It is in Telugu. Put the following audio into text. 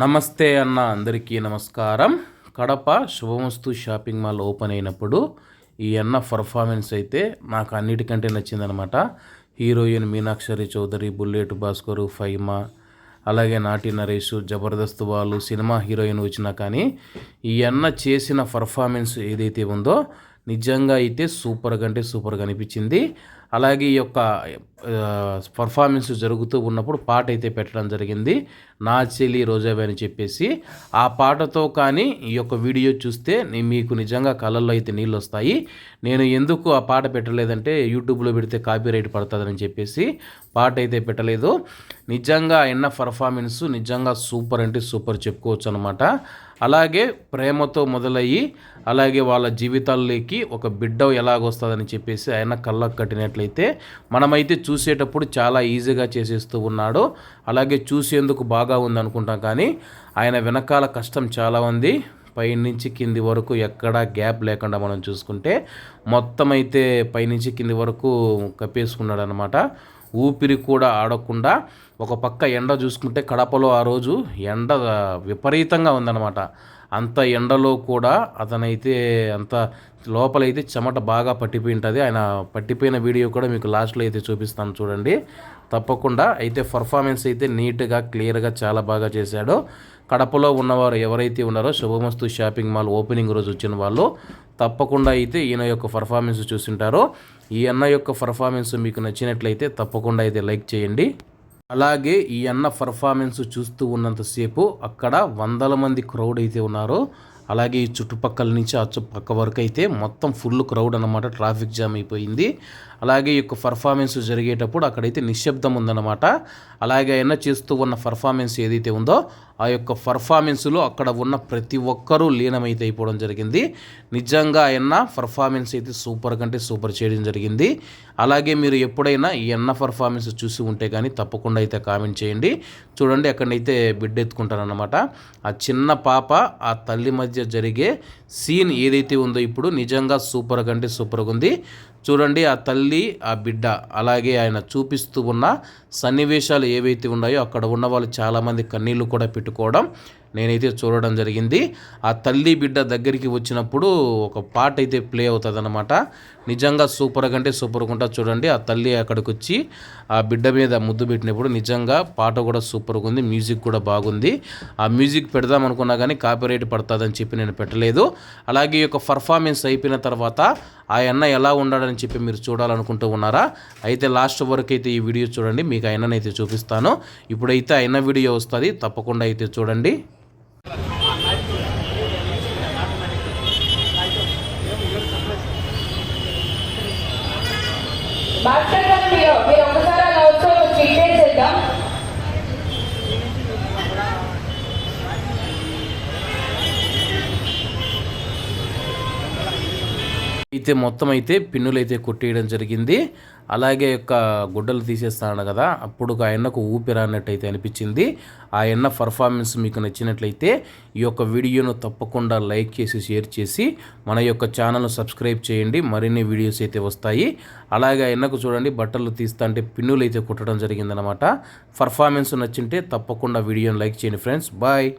నమస్తే అన్న అందరికీ నమస్కారం. కడప శుభమస్తు షాపింగ్ మాల్ ఓపెన్ అయినప్పుడు ఈ అన్న పర్ఫార్మెన్స్ అయితే నాకు అన్నిటికంటే నచ్చిందనమాట హీరోయిన్ మీనాక్షరి చౌదరి బుల్లెట్ భాస్కరు ఫైమా అలాగే నాటి నరేష్ జబర్దస్త్ వాళ్ళు సినిమా హీరోయిన్ వచ్చినా కానీ ఈ అన్న చేసిన పర్ఫార్మెన్స్ ఏదైతే ఉందో నిజంగా అయితే సూపర్గా అంటే సూపర్గా అనిపించింది. అలాగే ఈ యొక్క పర్ఫార్మెన్స్ జరుగుతూ ఉన్నప్పుడు పాట అయితే పెట్టడం జరిగింది. నా చెల్లి రోజావే అని చెప్పేసి. ఆ పాటతో కానీ ఈ యొక్క వీడియో చూస్తే మీకు నిజంగా కళ్ళల్లో అయితే నీళ్ళు వస్తాయి. నేను ఎందుకు ఆ పాట పెట్టలేదంటే యూట్యూబ్లో పెడితే కాపీరైట్ పడుతుందని చెప్పేసి పాట అయితే పెట్టలేదు. నిజంగా ఎన్న పర్ఫార్మెన్స్ నిజంగా సూపర్ అంటే సూపర్ చెప్పుకోవచ్చు అనమాట అలాగే ప్రేమతో మొదలయ్యి అలాగే వాళ్ళ జీవితాల్లోకి ఒక బిడ్డ ఎలాగొస్తుందని చెప్పేసి ఆయన కళ్ళకు కట్టినట్లయితే మనమైతే చూ చూసేటప్పుడు చాలా ఈజీగా చేసేస్తూ ఉన్నాడు. అలాగే చూసేందుకు బాగా ఉందనుకుంటాం కానీ ఆయన వెనకాల కష్టం చాలా ఉంది. పైనుంచి కింది వరకు ఎక్కడా గ్యాప్ లేకుండా మనం చూసుకుంటే మొత్తం అయితే పైనుంచి కింది వరకు కప్పేసుకున్నాడు అనమాట ఊపిరి కూడా ఆడకుండా ఒక పక్క ఎండ చూసుకుంటే కడపలో ఆ రోజు ఎండ విపరీతంగా ఉందన్నమాట. అంత ఎండలో కూడా అతనైతే అంత లోపలైతే చెమట బాగా పట్టిపోయి ఉంటుంది ఆయన పట్టిపోయిన వీడియో కూడా మీకు లాస్ట్లో అయితే చూపిస్తాను చూడండి. తప్పకుండా అయితే పర్ఫార్మెన్స్ అయితే నీట్గా క్లియర్గా చాలా బాగా చేశాడు. కడపలో ఉన్నవారు ఎవరైతే ఉన్నారో శుభమస్తు షాపింగ్ మాల్ ఓపెనింగ్ రోజు వచ్చిన వాళ్ళు తప్పకుండా అయితే ఈయన యొక్క పర్ఫార్మెన్స్ చూసింటారో ఈ అన్న యొక్క పర్ఫార్మెన్స్ మీకు నచ్చినట్లయితే తప్పకుండా అయితే లైక్ చేయండి. అలాగే ఈ అన్న పర్ఫార్మెన్స్ చూస్తూ ఉన్నంతసేపు అక్కడ వందల మంది క్రౌడ్ అయితే ఉన్నారో. అలాగే ఈ చుట్టుపక్కల నుంచి ఆ పక్క వరకు అయితే మొత్తం ఫుల్ క్రౌడ్ అనమాట ట్రాఫిక్ జామ్ అయిపోయింది. అలాగే ఈ యొక్క పర్ఫార్మెన్స్ జరిగేటప్పుడు అక్కడైతే నిశ్శబ్దం ఉందన్నమాట. అలాగే ఆయన చేస్తూ ఉన్న పర్ఫార్మెన్స్ ఏదైతే ఉందో ఆ యొక్క పర్ఫార్మెన్స్లో అక్కడ ఉన్న ప్రతి ఒక్కరూ లీనమైతే అయిపోవడం జరిగింది. నిజంగా ఆయన పర్ఫార్మెన్స్ అయితే సూపర్ కంటే సూపర్ చేయడం జరిగింది. అలాగే మీరు ఎప్పుడైనా ఈ అన్న పర్ఫార్మెన్స్ చూసి ఉంటే కానీ తప్పకుండా అయితే కామెంట్ చేయండి. చూడండి అక్కడైతే బిడ్డ ఎత్తుకుంటారనమాట ఆ చిన్న పాప ఆ తల్లి మధ్య జరిగే సీన్ ఏదైతే ఉందో ఇప్పుడు నిజంగా సూపర్ కంటే సూపర్గా ఉంది. చూడండి ఆ తల్లి ఆ బిడ్డ అలాగే ఆయన చూపిస్తూ ఉన్న సన్నివేశాలు ఏవైతే ఉన్నాయో అక్కడ ఉన్న వాళ్ళు చాలామంది కన్నీళ్ళు కూడా పెట్టుకోవడం నేనైతే చూడడం జరిగింది. ఆ తల్లి బిడ్డ దగ్గరికి వచ్చినప్పుడు ఒక పాట అయితే ప్లే అవుతుంది అనమాట నిజంగా సూపర్ కంటే సూపర్గా ఉంటుంది చూడండి. ఆ తల్లి అక్కడికి వచ్చి ఆ బిడ్డ మీద ముద్దు పెట్టినప్పుడు నిజంగా పాట కూడా సూపర్గా ఉంది. మ్యూజిక్ కూడా బాగుంది. ఆ మ్యూజిక్ పెడదాం అనుకున్నా కానీ కాపీరైట్ పడుతుందని చెప్పి నేను పెట్టలేదు. అలాగే ఈ యొక్క పర్ఫార్మెన్స్ అయిపోయిన తర్వాత ఆ అన్న ఎలా ఉన్నాడని చెప్పి మీరు చూడాలనుకుంటూ ఉన్నారా? అయితే లాస్ట్ వరకు అయితే ఈ వీడియో చూడండి. మీకు ఆయననైతే చూపిస్తాను. ఇప్పుడైతే అయిన వీడియో వస్తుంది. తప్పకుండా అయితే చూడండి. మాస్టర్ గారు మీరు మీరు ఒకసారి అయితే మొత్తం అయితే పిన్నులు అయితే కొట్టేయడం జరిగింది. అలాగే యొక్క గుడ్డలు తీసేస్తాను కదా అప్పుడు ఆ ఎన్నకు అన్నట్టయితే అనిపించింది. ఆ ఎన్న పర్ఫార్మెన్స్ మీకు నచ్చినట్లయితే ఈ యొక్క వీడియోను తప్పకుండా లైక్ చేసి షేర్ చేసి మన యొక్క ఛానల్ను సబ్స్క్రైబ్ చేయండి. మరిన్ని వీడియోస్ అయితే వస్తాయి. అలాగే ఆయనకు ఎన్నకు చూడండి బట్టలు తీస్తా అంటే పిన్నులు అయితే కుట్టడం జరిగిందనమాట పర్ఫార్మెన్స్ నచ్చింటే తప్పకుండా వీడియోను లైక్ చేయండి ఫ్రెండ్స్. బాయ్.